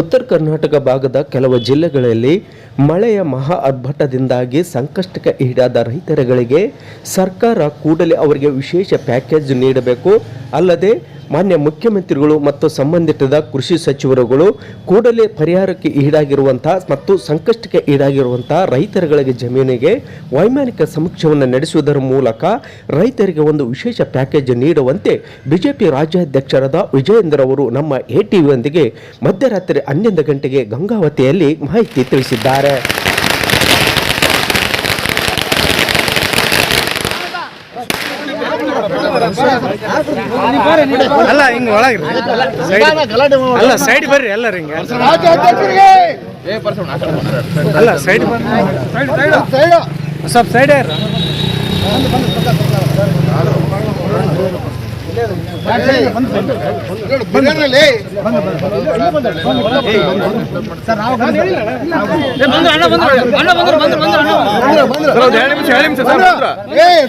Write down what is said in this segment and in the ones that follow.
ಉತ್ತರ ಕರ್ನಾಟಕ ಭಾಗದ ಕೆಲವು ಜಿಲ್ಲೆಗಳಲ್ಲಿ ಮಳೆಯ ಮಹಾ ಅರ್ಭಟದಿಂದಾಗಿ ಸಂಕಷ್ಟಕ್ಕೆ ಈಡಾದ ರೈತರುಗಳಿಗೆ ಸರ್ಕಾರ ಕೂಡಲೇ ಅವರಿಗೆ ವಿಶೇಷ ಪ್ಯಾಕೇಜ್ ನೀಡಬೇಕು. ಅಲ್ಲದೆ ಮಾನ್ಯ ಮುಖ್ಯಮಂತ್ರಿಗಳು ಮತ್ತು ಸಂಬಂಧಿತದ ಕೃಷಿ ಸಚಿವರುಗಳು ಕೂಡಲೇ ಪರಿಹಾರಕ್ಕೆ ಈಡಾಗಿರುವಂತಹ ಮತ್ತು ಸಂಕಷ್ಟಕ್ಕೆ ಈಡಾಗಿರುವಂತಹ ರೈತರುಗಳಿಗೆ ಜಮೀನಿಗೆ ವೈಮಾನಿಕ ಸಮೀಕ್ಷೆಯನ್ನು ನಡೆಸುವುದರ ಮೂಲಕ ರೈತರಿಗೆ ಒಂದು ವಿಶೇಷ ಪ್ಯಾಕೇಜ್ ನೀಡುವಂತೆ ಬಿಜೆಪಿ ರಾಜ್ಯಾಧ್ಯಕ್ಷರಾದ ವಿಜಯೇಂದ್ರ ಅವರು ನಮ್ಮ ಎ ಟಿವಿಯೊಂದಿಗೆ ಮಧ್ಯರಾತ್ರಿ ಹನ್ನೊಂದು ಗಂಟೆಗೆ ಗಂಗಾವತಿಯಲ್ಲಿ ಮಾಹಿತಿ ತಿಳಿಸಿದ್ದಾರೆ. ಅಲ್ಲ ಹಿಂಗ ಒಳಗ್ರಿ ಅಲ್ಲ ಸೈಡ್ ಬರ್ರಿ ಎಲ್ಲರ ಹಿಂಗ ಅಲ್ಲ ಸೈಡ್ ಸ್ವಲ್ಪ ಸೈಡ್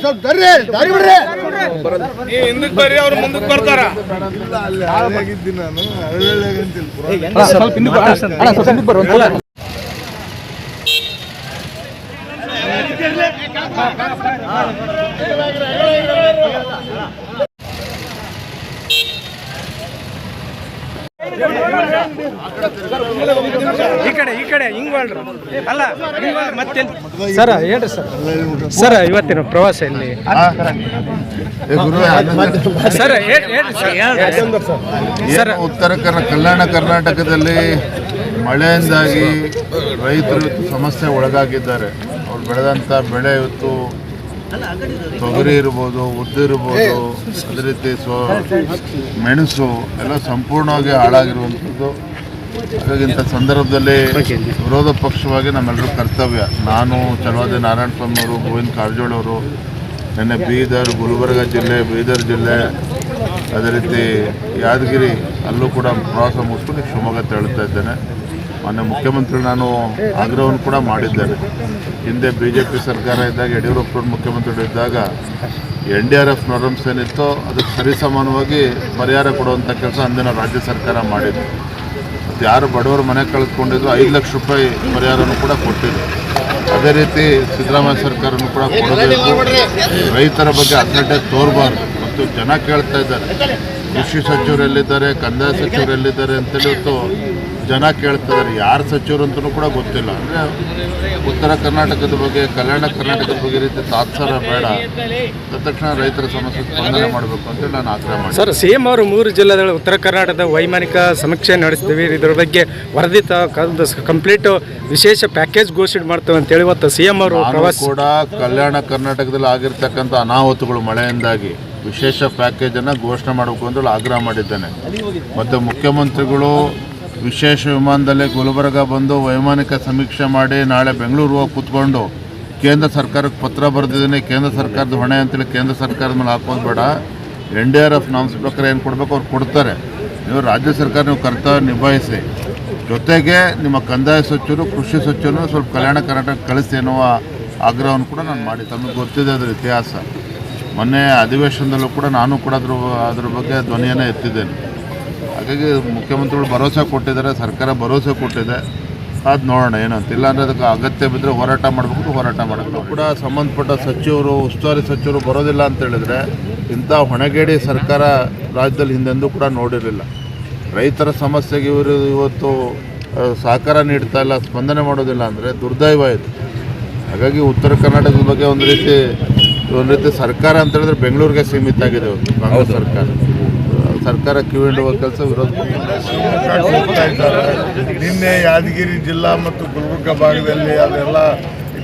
ಸ್ವಲ್ಪ ಹಿಂದಕ್ಕೆ ಬರ್ರಿ ಅವ್ರು ಮುಂದಕ್ಕೆ ಬರ್ತಾರ. ನಾನು. ಸ್ವಲ್ಪ ಹಿಂದಕ್ಕೆ ಬರೋಲ್ಲ ಈ ಕಡೆ ಈ ಕಡೆ ಹಿಂಗ್ ಮಾಡ್ರು. ಅಲ್ಲ ಮತ್ತೆ ಸರ ಹೇಳ್ರಿ ಸರ್. ಸರ್ ಇವತ್ತಿನ ಪ್ರವಾಸ ಇಲ್ಲಿ ಸರ್. Sir sir. ಉತ್ತರ ಕರ್ನಾ ಕಲ್ಯಾಣ ಕರ್ನಾಟಕದಲ್ಲಿ ಮಳೆಯಿಂದಾಗಿ ರೈತರು ಇವತ್ತು ಸಮಸ್ಯೆ ಒಳಗಾಗಿದ್ದಾರೆ. ಅವ್ರು ಬೆಳೆದಂಥ ಬೆಳೆ ಇವತ್ತು ತೊಗರಿ ಇರ್ಬೋದು ಉದ್ದು ಇರ್ಬೋದು ಅದೇ ರೀತಿ ಸೊ ಮೆಣಸು ಎಲ್ಲ ಸಂಪೂರ್ಣವಾಗಿ ಹಾಳಾಗಿರುವಂಥದ್ದು. ಹಾಗಾಗಿ ಇಂಥ ಸಂದರ್ಭದಲ್ಲಿ ವಿರೋಧ ಪಕ್ಷವಾಗಿ ನಮ್ಮೆಲ್ಲರೂ ಕರ್ತವ್ಯ. ನಾನು ಚಲವಾದಿ ನಾರಾಯಣ ಸ್ವಾಮಿ ಅವರು ಗೋವಿಂದ ಕಾರಜೋಳ ಅವರು ನಿನ್ನೆ ಬೀದರ್ ಗುಲ್ಬರ್ಗ ಜಿಲ್ಲೆ ಬೀದರ್ ಜಿಲ್ಲೆ ಅದೇ ರೀತಿ ಯಾದಗಿರಿ ಅಲ್ಲೂ ಕೂಡ ಪ್ರವಾಸ ಮುಗಿಸ್ಕೊಂಡು ಶಿವಮೊಗ್ಗ ತೆರಳುತ್ತಾ ಇದ್ದೇನೆ. ಮೊನ್ನೆ ಮುಖ್ಯಮಂತ್ರಿ ನಾನು ಆಗ್ರಹವನ್ನು ಕೂಡ ಮಾಡಿದ್ದೇನೆ. ಹಿಂದೆ ಬಿ ಜೆ ಪಿ ಸರ್ಕಾರ ಇದ್ದಾಗ ಯಡಿಯೂರಪ್ಪ ಮುಖ್ಯಮಂತ್ರಿಗಳು ಇದ್ದಾಗ N D R F norms ಏನಿತ್ತೋ ಅದಕ್ಕೆ ಸರಿಸಮಾನವಾಗಿ ಪರಿಹಾರ ಕೊಡುವಂಥ ಕೆಲಸ ಅಂದಿನ ರಾಜ್ಯ ಸರ್ಕಾರ ಮಾಡಿದೆ ಯಾರು ಬಡವರು ಮನೆ ಕಳೆದುಕೊಂಡಿದ್ರು ಐದು ಲಕ್ಷ ರೂಪಾಯಿ ಪರಿಹಾರನೂ ಕೂಡ ಕೊಟ್ಟಿದ್ರು. ಅದೇ ರೀತಿ ಸಿದ್ದರಾಮಯ್ಯ ಸರ್ಕಾರನೂ ಕೂಡ ಕೊಡಬೇಕು ರೈತರ ಬಗ್ಗೆ ಅಸಡ್ಡೆ ತೋರಬಾರ್ದು. ಮತ್ತು ಜನ ಕೇಳ್ತಾ ಇದ್ದಾರೆ. ಕೃಷಿ ಸಚಿವರು ಎಲ್ಲಿದ್ದಾರೆ ಕಂದಾಯ ಸಚಿವರು ಎಲ್ಲಿದ್ದಾರೆ ಅಂತೇಳಿ ಇವತ್ತು ಜನ ಕೇಳ್ತಿದ್ದಾರೆ ಯಾರು ಸಚಿವರು ಅಂತಲೂ ಕೂಡ ಗೊತ್ತಿಲ್ಲ. ಅಂದರೆ ಉತ್ತರ ಕರ್ನಾಟಕದ ಬಗ್ಗೆ ಕಲ್ಯಾಣ ಕರ್ನಾಟಕದ ಬಗ್ಗೆ ರೀತಿ ತಾತ್ಸಾರ ಬೇಡ. ತಕ್ಷಣ ರೈತರ ಸಮಸ್ಯೆ ಸ್ಪಂದನೆ ಮಾಡಬೇಕು ಅಂತೇಳಿ ನಾನು ಆಗ್ರಹ ಮಾಡಿ ಸರ್ ಸಿಎಂ ಅವರು ಮೂರು ಜಿಲ್ಲೆಗಳ ಉತ್ತರ ಕರ್ನಾಟಕದ ವೈಮಾನಿಕ ಸಮೀಕ್ಷೆ ನಡೆಸ್ತೀವಿ. ಇದರ ಬಗ್ಗೆ ವರದಿ ಕಂಪ್ಲೀಟ್ ವಿಶೇಷ ಪ್ಯಾಕೇಜ್ ಘೋಷಣೆ ಮಾಡ್ತೇವೆ ಅಂತೇಳಿ ಇವತ್ತು ಸಿಎಂ ಅವರು ಪ್ರವಾಸ ಕೂಡ ಕಲ್ಯಾಣ ಕರ್ನಾಟಕದಲ್ಲಿ ಆಗಿರ್ತಕ್ಕಂಥ ಅನಾಹುತಗಳು ಮಳೆಯಿಂದಾಗಿ ವಿಶೇಷ ಪ್ಯಾಕೇಜನ್ನು ಘೋಷಣೆ ಮಾಡಬೇಕು ಅಂತೇಳಿ ಆಗ್ರಹ ಮಾಡಿದ್ದೇನೆ. ಮತ್ತು ಮುಖ್ಯಮಂತ್ರಿಗಳು ವಿಶೇಷ ವಿಮಾನದಲ್ಲಿ ಗುಲ್ಬರ್ಗ ಬಂದು ವೈಮಾನಿಕ ಸಮೀಕ್ಷೆ ಮಾಡಿ ನಾಳೆ ಬೆಂಗಳೂರು ಹೋಗಿ ಕೂತ್ಕೊಂಡು ಕೇಂದ್ರ ಸರ್ಕಾರಕ್ಕೆ ಪತ್ರ ಬರೆದಿದ್ದೀನಿ. ಕೇಂದ್ರ ಸರ್ಕಾರದ ಹೊಣೆ ಅಂತೇಳಿ ಕೇಂದ್ರ ಸರ್ಕಾರದ ಮೇಲೆ ಹಾಕೋದು ಬೇಡ. N D R F norms ಪ್ರಕಾರ ಏನು ಕೊಡಬೇಕು ಅವ್ರು ಕೊಡ್ತಾರೆ. ನೀವು ರಾಜ್ಯ ಸರ್ಕಾರ ನೀವು ಕರ್ತವ್ಯ ನಿಭಾಯಿಸಿ. ಜೊತೆಗೆ ನಿಮ್ಮ ಕಂದಾಯ ಸಚಿವರು, ಕೃಷಿ ಸಚಿವರು ಸ್ವಲ್ಪ ಕಲ್ಯಾಣ ಕರ್ನಾಟಕ ಕಳಿಸಿ ಎನ್ನುವ ಆಗ್ರಹವನ್ನು ಕೂಡ ನಾನು ಮಾಡಿ. ತಮಗೆ ಗೊತ್ತಿದೆ ಅದರ ಇತಿಹಾಸ. ಮೊನ್ನೆ ಅಧಿವೇಶನದಲ್ಲೂ ಕೂಡ ನಾನು ಕೂಡ ಅದ್ರ ಅದ್ರ ಬಗ್ಗೆ ಧ್ವನಿಯನ್ನು ಎತ್ತಿದ್ದೇನೆ. ಹಾಗಾಗಿ ಮುಖ್ಯಮಂತ್ರಿಗಳು ಭರವಸೆ ಕೊಟ್ಟಿದ್ದಾರೆ, ಸರ್ಕಾರ ಭರವಸೆ ಕೊಟ್ಟಿದೆ. ಅದು ನೋಡೋಣ, ಏನಂತ. ಅಂದರೆ ಅದಕ್ಕೆ ಅಗತ್ಯ ಬಿದ್ದರೆ ಹೋರಾಟ ಮಾಡಬೇಕು ಹೋರಾಟ ಮಾಡಬೇಕು ಕೂಡ ಸಂಬಂಧಪಟ್ಟ ಸಚಿವರು, ಉಸ್ತುವಾರಿ ಸಚಿವರು ಬರೋದಿಲ್ಲ ಅಂತ ಹೇಳಿದ್ರೆ ಇಂಥ ಹೊಣೆಗೇಡಿ ಸರ್ಕಾರ ರಾಜ್ಯದಲ್ಲಿ ಹಿಂದೆಂದೂ ಕೂಡ ನೋಡಿರಲಿಲ್ಲ. ರೈತರ ಸಮಸ್ಯೆಗೆ ಇವರು ಇವತ್ತು ಸಹಕಾರ ನೀಡ್ತಾ ಇಲ್ಲ, ಸ್ಪಂದನೆ ಮಾಡೋದಿಲ್ಲ ಅಂದರೆ ದುರ್ದೈವ ಇದು. ಹಾಗಾಗಿ ಉತ್ತರ ಕರ್ನಾಟಕದ ಬಗ್ಗೆ ಒಂದು ರೀತಿ ಒಂದು ರೀತಿ ಸರ್ಕಾರ ಅಂತ ಹೇಳಿದ್ರೆ ಬೆಂಗಳೂರಿಗೆ ಸೀಮಿತ ಆಗಿದೆ ಕಾಂಗ್ರೆಸ್ ಸರ್ಕಾರ. ಸರ್ಕಾರ ಕಿವಿಡುವ ಕೆಲಸ ವಿರೋಧ ನಿನ್ನೆ ಯಾದಗಿರಿ ಜಿಲ್ಲಾ ಮತ್ತು ಗುಲ್ಬರ್ಗ ಭಾಗದಲ್ಲಿ ಅದೆಲ್ಲ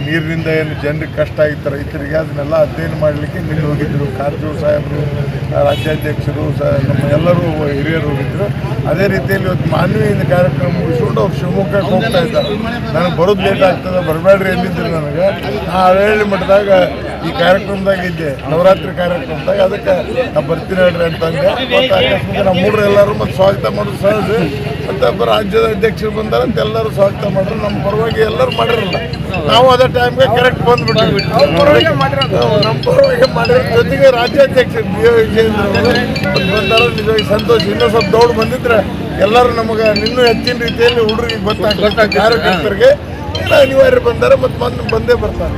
ನೀರಿನಿಂದ ಏನು ಜನರಿಗೆ ಕಷ್ಟ ಆಗಿತ್ತು, ರೈತರಿಗೆ ಅದನ್ನೆಲ್ಲ ಅಧ್ಯಯನ ಮಾಡಲಿಕ್ಕೆ ನಿನ್ನೆ ಹೋಗಿದ್ದರು ಕಾರಜೋಳ ಸಾಹೇಬರು, ರಾಜ್ಯಾಧ್ಯಕ್ಷರು, ಸ ನಮ್ಮ ಎಲ್ಲರೂ ಹಿರಿಯರು ಹೋಗಿದ್ದರು ಅದೇ ರೀತಿಯಲ್ಲಿ ಇವತ್ತು ಮಾನವೀಯ ಕಾರ್ಯಕ್ರಮ ಮುಗಿಸ್ಕೊಂಡು ಅವ್ರು ಶಿವಮೊಗ್ಗಕ್ಕೆ ಹೋಗ್ತಾ ಇದ್ದಾರೆ. ನನಗೆ ಬರೋದು ಲೇಟ್ ಆಗ್ತದೆ, ಬರಬೇಡ್ರಿ ಎಂದಿದ್ದರು ನನಗೆ. ನಾ ಹಳ್ಳಿ ಮಟ್ಟದಾಗ ಈ ಕಾರ್ಯಕ್ರಮದಾಗ ಇದ್ದೆ. ನವರಾತ್ರಿ ಕಾರ್ಯಕ್ರಮದಾಗ ಅದಕ್ಕೆ ನಾ ಬರ್ತೀನಿ ಹೇಳ್ರಿ ಅಂತಂದೆ ಮತ್ತೆ ನಮ್ಮ ಮೂರು ಎಲ್ಲರೂ ಮತ್ತೆ ಸ್ವಾಗತ ಮಾಡೋದು ಸಹಜ. ಮತ್ತು ಒಬ್ಬ ರಾಜ್ಯದ ಅಧ್ಯಕ್ಷರು ಬಂದಾರ ಅಂತ ಎಲ್ಲರೂ ಸ್ವಾಗತ ಮಾಡ್ರು ನಮ್ಮ ಪರವಾಗಿ ಎಲ್ಲರೂ ಮಾಡಿರಲ್ಲ. ನಾವು ಅದೇ ಟೈಮ್ಗೆ ಕರೆಕ್ಟ್ ಬಂದ್ಬಿಟ್ಟಿವಿ ನಾವು ನಮ್ಮ ಪರವಾಗಿ ಮಾಡಿರೋ ಜೊತೆಗೆ ರಾಜ್ಯಾಧ್ಯಕ್ಷರು ಬಿ ವಿಜೇಂದ್ರ ಅವರು ಬಂದಾರ. ನಿಜವಾಗಿ ಸಂತೋಷ. ಇನ್ನೂ ಸ್ವಲ್ಪ ದೌಡ್ ಬಂದಿದ್ರೆ ಎಲ್ಲರೂ ನಮಗೆ ಇನ್ನೂ ಹೆಚ್ಚಿನ ರೀತಿಯಲ್ಲಿ ಹುಡುಗರಿಗೆ ಗೊತ್ತಾಗ್ತದೆ. ಕಾರ್ಯಕರ್ತರಿಗೆ ಅನಿವಾರ್ಯ ಬಂದಾರೆ. ಮತ್ತು ಬಂದು ಬಂದೇ ಬರ್ತಾರೆ.